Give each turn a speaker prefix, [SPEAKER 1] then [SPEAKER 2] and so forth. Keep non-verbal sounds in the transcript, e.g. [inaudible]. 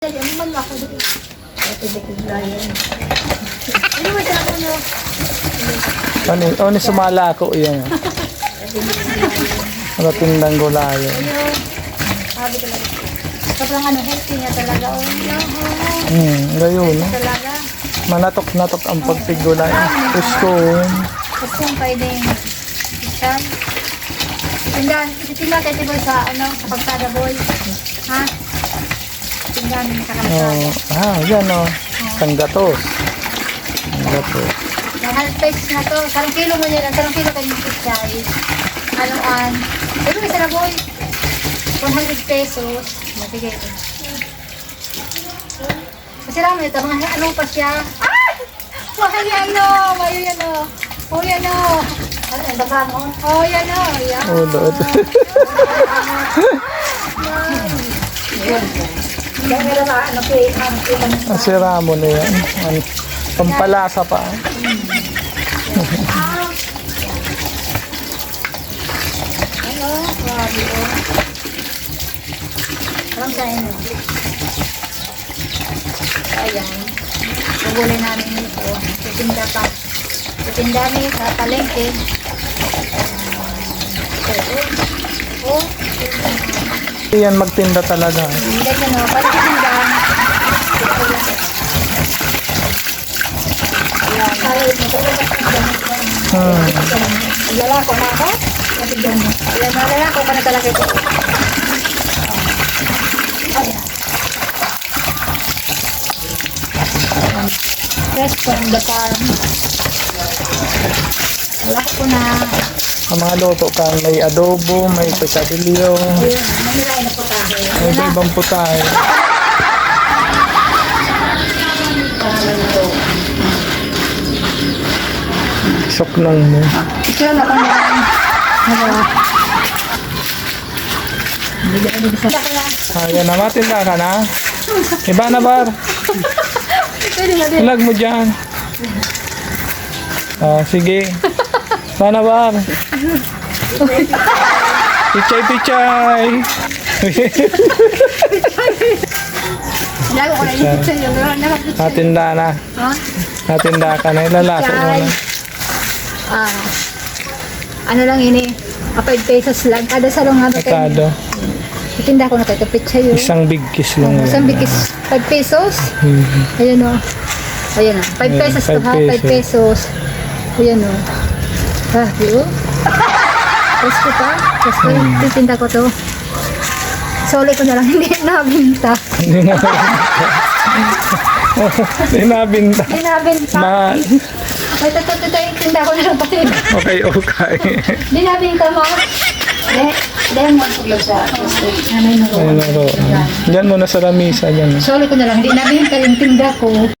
[SPEAKER 1] Ano man ako dito? Ano ba ako no?
[SPEAKER 2] Ano, ni sumala ako yan. Mga tindang.
[SPEAKER 1] Ayun. Sabi ko lang. Sobrang ano, healthy niya talaga. Oh, no.
[SPEAKER 2] Hmm, gayon. no? Manatok-natok ang pagpigulayan. Gusto.
[SPEAKER 1] Gusto kong pwedeng isang. Tindahan, titindahan kayo boy sa ano, sa pagkada boy. Ha? Sa
[SPEAKER 2] Oh, ah, yan oh. Isang gatos. Ang gatos.
[SPEAKER 1] Yung half pesos na to, sarang kilo mo yan, sarang kilo kayo yung pichay. Ano an? Pero isa na boy. 100 pesos. Sige. Kasi lang ito, mga ano pa siya. Ay! Mahal yan o! Mayo yan o! Oh yan o! Ano yan, baba mo? Oh yan o! Yan.
[SPEAKER 2] Oh, Lord. [laughs]
[SPEAKER 1] Yan [laughs] meron na ano kay
[SPEAKER 2] Ang sira mo na yan. Ang pampalasa pa.
[SPEAKER 1] Ano? Grabe o. Parang sa inyo. Ayan. Pagulay namin ito. Titinda pa. Titinda namin sa palengke. Ayan. Oh. Oh.
[SPEAKER 2] Yan magtinda talaga.
[SPEAKER 1] Hindi ka no. Mo.
[SPEAKER 2] Hmm.
[SPEAKER 1] Lalako na ako. Lalako ka na talaga ito. Fresh from the farm. Lalako ko na.
[SPEAKER 2] Ang mga luto ka, may adobo, may
[SPEAKER 1] tayo.
[SPEAKER 2] may iba-ibang putay. Sok lang mo.
[SPEAKER 1] Ikaw na kung. Hindi ka hindi sa
[SPEAKER 2] Ayan na, matinda ka na. Iba na bar. Ilag mo dyan. Ah, sige. Sana bar. Pichay, pichay.
[SPEAKER 1] Lago ko na yung sa iyo. Nakapit sa
[SPEAKER 2] Natinda na.
[SPEAKER 1] Ha?
[SPEAKER 2] Natinda ka na. Ilalako mo na.
[SPEAKER 1] Ah, ano lang ini, ah, 5 pesos lang. Kada salong nga ba kayo?
[SPEAKER 2] Merkado.
[SPEAKER 1] Itinda ko na kayo, kapit sa'yo.
[SPEAKER 2] Isang big kiss lang
[SPEAKER 1] Isang
[SPEAKER 2] yan.
[SPEAKER 1] bikis, 5 pesos. Ayan o. Ayan o. 5
[SPEAKER 2] Ayan,
[SPEAKER 1] pesos to ha, 5 pesos. Ayan o. Grabe o. Presko pa. Presko yung titinda ko to. Soli ko na lang, hindi nabinta.
[SPEAKER 2] Hindi na Hindi nabinta.
[SPEAKER 1] Hindi nabinta.
[SPEAKER 2] Mahal.
[SPEAKER 1] Ay, yung tinda ko na lang pati.
[SPEAKER 2] Okay, okay.
[SPEAKER 1] Hindi nabinta mo. Hindi mo suglog sa nanay mo.
[SPEAKER 2] Na ro. Diyan muna sa lamisa. Diyan.
[SPEAKER 1] Soli ko na lang, hindi nabinta yung tinda ko.